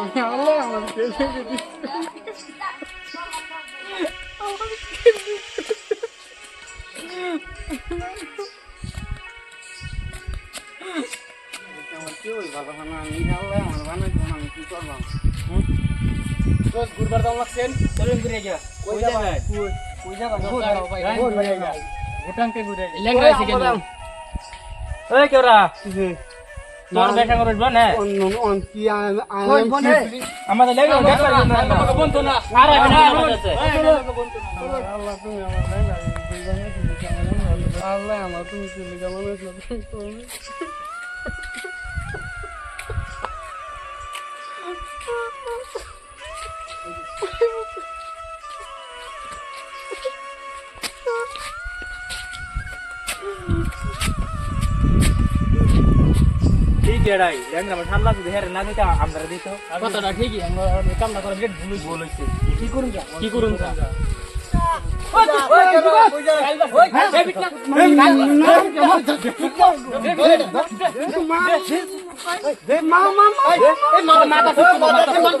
আমি আল্লাহ আমার কেসে কি ওই বাবা আমি আল্লাহ আমার বানাই আমি কি করলাম রোজ গুরবার দাম লাগছেন ঘুরে আছে তোর দেখা করছ না অন্য অন কি আই কই আমাদের লেঙ্গা দেখা করছ বন্ধ না আর হবে না কাছে আল্লাহ তুমি আমার লেঙ্গা আল্লাহ আমার তুমি কি লিগা মানুষ তুমি ঠিক এড়াই লেঙ্গা আমার ঠান্ডা যদি হেরে না দিতে আমরা দিত কথাটা ঠিকই আমরা কামনা করে বিরাট ভুল ভুল হইছে কি করুন কি করুন না মাথা তুমি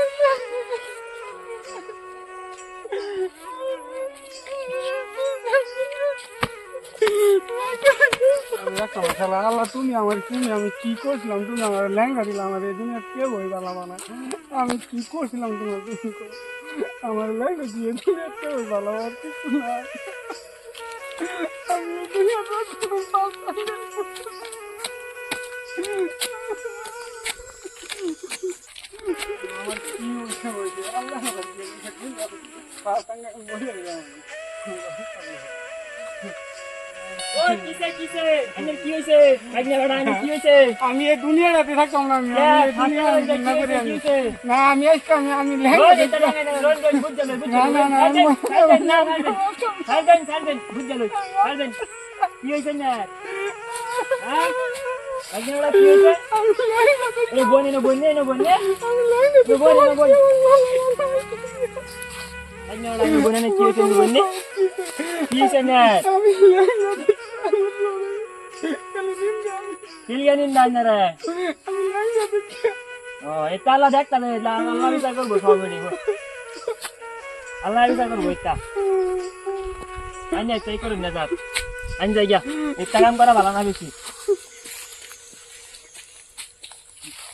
হারাম দাদা আল্লাহ তুমি আমার তুমি আমি কি করছিলাম? তুমি আমার লেঙ্গা দিলাম আমার এই দুনিয়া কে বই পালাম না। আমি কি করছিলাম তোমার তুমি। আমার লেঙ্গা দিয়ে দুনিয়া কে বই আমার কিছু না। আমি করি না। আমার আমি এই দুনিয়াটাতে থাকতাম না আমি দুনিয়া না আমি না আমি না না? বুঝছ না, না, হ্যাঁ আইনা বড় কি হইছে এ বনে না বনে না বনে এ বনে না বনে আইনা বড় আইনা বনে না কি হইছে না বনে কি হইছে না আমি লেহেঙ্গা কিলিয়া নিন না না রে আমি ও এটা আল্লাহ দেখতা রে আল্লাহ বিচার করব সব আল্লাহ বিচার করব এটা আইনা তাই করুন না যাই গিয়া একটা কাম করা ভালো না বেশি